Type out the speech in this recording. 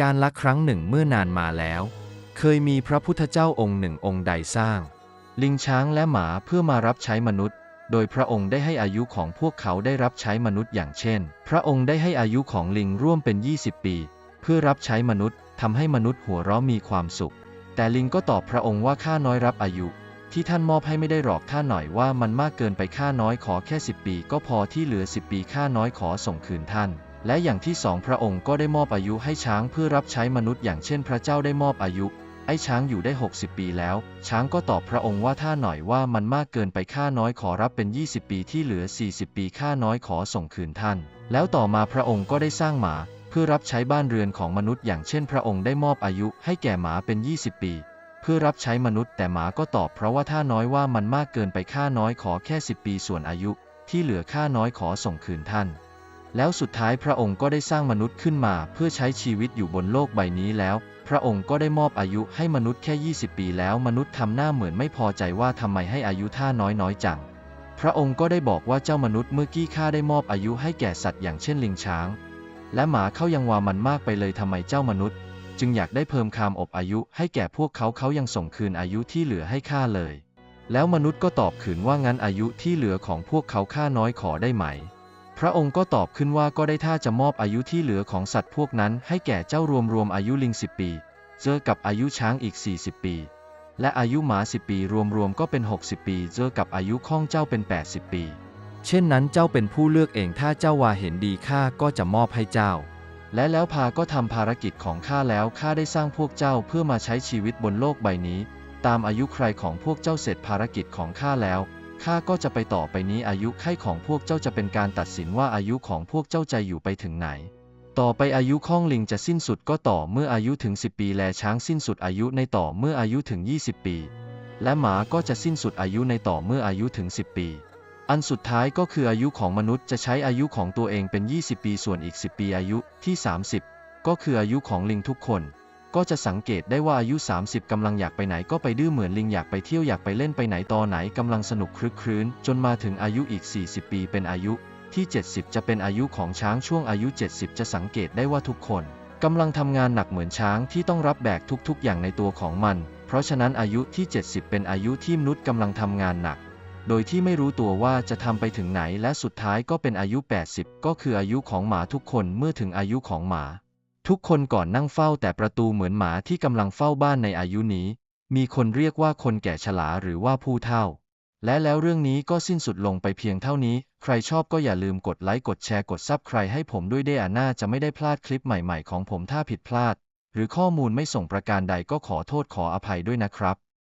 การละครั้งหนึ่งเมื่อนานมาแล้ว เคยมีพระพุทธเจ้าองค์หนึ่งองค์ใดสร้าง ลิงช้างและหมาเพื่อมารับใช้มนุษย์ โดยพระองค์ได้ให้อายุของพวกเขาได้รับใช้มนุษย์อย่างเช่น พระองค์ได้ให้อายุของลิงร่วมเป็น 20 ปี เพื่อรับใช้มนุษย์ทำให้มนุษย์หัวเราะมีความสุข แต่ลิงก็ตอบพระองค์ว่าข้าน้อยรับอายุ ที่ท่านมอบให้ไม่ได้หรอกข้าหน่อยว่ามันมากเกินไปข้าน้อยขอแค่ 10 ปี ก็พอที่เหลือ 10 ปีข้าน้อยขอส่งคืนท่าน และอย่างที่สองพระองค์ก็ได้มอบอายุให้ช้างเพื่อรับใช้มนุษย์อย่างเช่นพระเจ้าได้มอบอายุ ไอ้ช้างอยู่ได้ 60 ปีแล้ว ช้างก็ตอบพระองค์ว่าถ้าหน่อยว่ามันมากเกินไปข้าน้อยขอรับเป็น 20 ปีที่เหลือ 40 ปีข้าน้อยขอส่งคืนท่าน แล้วต่อมาพระองค์ก็ได้สร้างหมา เพื่อรับใช้บ้านเรือนของมนุษย์อย่างเช่น พระองค์ได้มอบอายุให้แก่หมาเป็น 20 ปี เพื่อรับใช้มนุษย์แต่หมาก็ตอบเพราะว่าถ้าน้อยว่ามันมากเกินไปข้าน้อยขอแค่ 10 ปีส่วนอายุ ที่เหลือข้าน้อยขอส่งคืนท่าน แล้วสุดท้ายพระองค์ก็ได้สร้างมนุษย์ขึ้นมาเพื่อใช้ชีวิตอยู่บนโลกใบนี้แล้ว พระองค์ก็ได้มอบอายุให้มนุษย์แค่ 20 ปีแล้วมนุษย์ทำหน้าเหมือนไม่พอใจว่าทำไมให้อายุท่าน้อยน้อยจัง พระองค์ก็ได้บอกว่าเจ้ามนุษย์เมื่อกี้ข้าได้มอบอายุให้แก่สัตว์อย่างเช่นลิงช้าง และหมาเข้ายังว่ามันมากไปเลยทำไมเจ้ามนุษย์ จึงอยากได้เพิ่มคามอบอายุให้แก่พวกเขาเขายังส่งคืนอายุที่เหลือให้ข้าเลย แล้วมนุษย์ก็ตอบขืนว่างั้นอายุที่เหลือของพวกเขาข้าน้อยขอได้ไหม พระองค์ก็ตอบขึ้นว่าก็ได้ถ้าจะมอบอายุที่เหลือของสัตว์พวกนั้นให้แก่เจ้ารวมรวมอายุลิง 10 ปี เจอกับอายุช้างอีก 40 ปี และอายุหมา 10 ปีรวมรวมก็เป็น 60 ปี เจอกับอายุข้องเจ้าเป็น 80 ปี เช่นนั้นเจ้าเป็นผู้เลือกเองถ้าเจ้าว่าเห็นดีข้าก็จะมอบให้เจ้า และแล้วพาก็ทำภารกิจของข้าแล้วข้าได้สร้างพวกเจ้าเพื่อมาใช้ชีวิตบนโลกใบนี้ ตามอายุใครของพวกเจ้าเสร็จภารกิจของข้าแล้ว ข้าก็จะไปต่อไปนี้อายุไขของพวกเจ้าจะเป็นการตัดสินว่าอายุของพวกเจ้าใจอยู่ไปถึงไหน ต่อไปอายุข้องลิงจะสิ้นสุดก็ต่อเมื่ออายุถึง 10 ปีแลช้างสิ้นสุดอายุในต่อเมื่ออายุถึง 20 ปี และหมาก็จะสิ้นสุดอายุในต่อเมื่ออายุถึง 10 ปี อันสุดท้ายก็คืออายุของมนุษย์จะใช้อายุของตัวเองเป็น 20 ปีส่วนอีก 10 ปีอายุที่ 30 ก็คืออายุของลิงทุกคน ก็จะสังเกตได้ว่าอายุ 30กำลังอยากไปไหนก็ไปดื้อเหมือนลิงอยากไปเที่ยวอยากไปเล่นไปไหนตอนไหนกำลังสนุกคลึกครื้น จนมาถึงอายุอีก 40 ปีเป็นอายุ ที่ 70 จะเป็นอายุของช้างช่วงอายุ 70 จะสังเกตได้ว่าทุกคนกำลังทำงานหนักเหมือนช้างที่ต้องรับแบกทุกๆ อย่างในตัวของมัน เพราะฉะนั้นอายุที่ 70 เป็นอายุที่มนุษย์กำลังทำงานหนัก โดยที่ไม่รู้ตัวว่าจะทำไปถึงไหนและสุดท้ายก็เป็นอายุ 80 ก็คืออายุของหมาทุกคนเมื่อถึงอายุของหมา ทุกคนก่อนนั่งเฝ้าแต่ประตูเหมือนหมาที่กำลังเฝ้าบ้านในอายุนี้ มีคนเรียกว่าคนแก่ชราหรือว่าผู้เฒ่า และแล้วเรื่องนี้ก็สิ้นสุดลงไปเพียงเท่านี้ ใครชอบก็อย่าลืมกดไลค์กดแชร์กดซับใครให้ผมด้วยเดอาน่าจะไม่ได้พลาดคลิปใหม่ๆของผมถ้าผิดพลาด หรือข้อมูลไม่ส่งประการใดก็ขอโทษขออภัยด้วยนะครับ